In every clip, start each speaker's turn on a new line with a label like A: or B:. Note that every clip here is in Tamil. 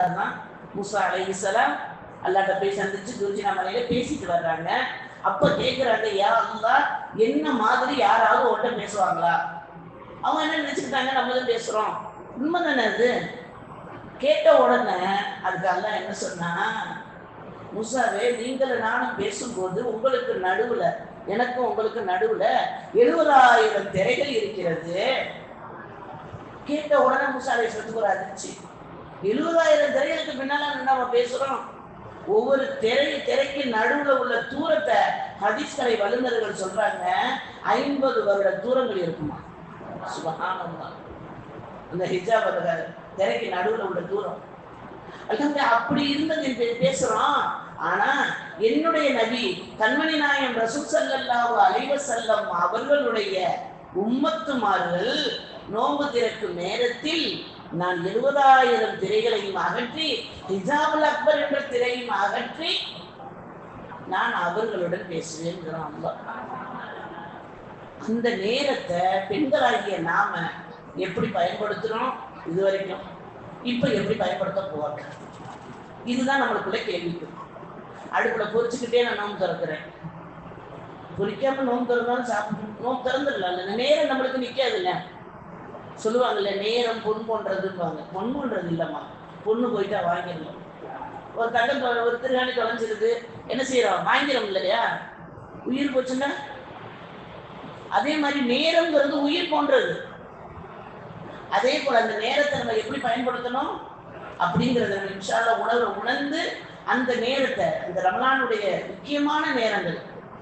A: தான் மூசா அலைஹிஸ்ஸலாம் அல்லாட்ட போய் சந்திச்சு துர்ஜினா மலையில பேசிட்டு வர்றாங்க. அப்ப கேக்குறாங்க யா அல்லாஹ் என்ன மாதிரி யாராவது உன்கிட்ட பேசுவாங்களா? அவங்க என்ன நினைச்சுக்கிட்டாங்க நம்ம தான் பேசுறோம். உண்மை தானே அது? கேட்ட உடனே அதுக்கு என்ன சொன்னா முசாவே நீங்களும் நானும் பேசும்போது உங்களுக்கு நடுவுல எனக்கும் உங்களுக்கு நடுவுல எழுபதாயிரம் திரைகள் இருக்கிறது. கேட்ட உடனே முசாலை சொல்லுக்கு ஒரு அதிர்ச்சி. எழுபதாயிரம் திரைகளுக்கு பின்னால நம்ம பேசுறோம். ஒவ்வொரு திரை திரைக்கு நடுவுல உள்ள தூரத்தை ஹதீஸ்கரை வல்லுநர்கள் சொல்றாங்க. ஐம்பது வருட தூரங்கள் இருக்குமா? சுபகானந்தா அந்த ஹிஜாப் அந்த திரைக்கு நடுவுல உள்ள தூரம். அல்ல அப்படி இருந்தது பே- பேசுறோம் ஆனா என்னுடைய நபி கண்மணி நாயம் ரசூல் ஸல்லல்லாஹு அலைவ செல்லம் அவர்களுடைய உம்மத்துமார்கள் நோன்பு திறக்கும் நேரத்தில் நான் எழுபதாயிரம் திரைகளையும் அகற்றி ஹிஜாபுல் அக்பர் என்ற திரையும் அகற்றி நான் அவர்களுடன் பேசுவேன் அந்த நேரத்தை பெண்களாகிய நாம எப்படி பயன்படுத்துறோம் இது வரைக்கும் இப்ப எப்படி பயன்படுத்த போவாங்க? இதுதான் நம்மளுக்குள்ள கேள்விக்கு அடுப்புல பொறிச்சுக்கிட்டே நான் நோம்பு திறக்கிறேன். பொறிக்காம நோம்பு திறந்தாலும் சாப்பிட்டு நோம்பு திறந்துடலாம். நேரம் நம்மளுக்கு நிக்காதுல்ல. சொல்லுவாங்கல்ல நேரம் பொன் போன்றதும்பாங்க. பொன் போன்றது இல்லம்மா. பொண்ணு போயிட்டா வாங்கிடணும். ஒரு தட்டம் ஒரு திருகாணி தொலைஞ்சிருக்கு. என்ன செய்யறோம் வாங்கிடும் இல்லையா? உயிர் போச்சுன்னா? அதே மாதிரி நேரம்ங்கிறது உயிர் போன்றது. அதே போல அந்த நேரத்தை நம்ம எப்படி பயன்படுத்தணும்? அப்படிங்கறத நம்ம உணர்வு உணர்ந்து அந்த நேரத்தை அந்த ரமலானுடைய முக்கியமான நேரங்கள்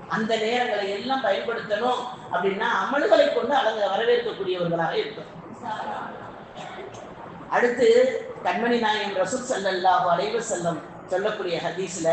A: அந்த நேரங்களை எல்லாம் பயன்படுத்தணும் அப்படின்னா அமல்களை கொண்டு அலங்க வரவேற்கக்கூடியவர்களாக இருக்கும் அடுத்து கண்மணி நாயன் ரசூல் ஸல்லல்லாஹு அலைஹி செல்லம் சொல்லக்கூடிய ஹதீஸ்ல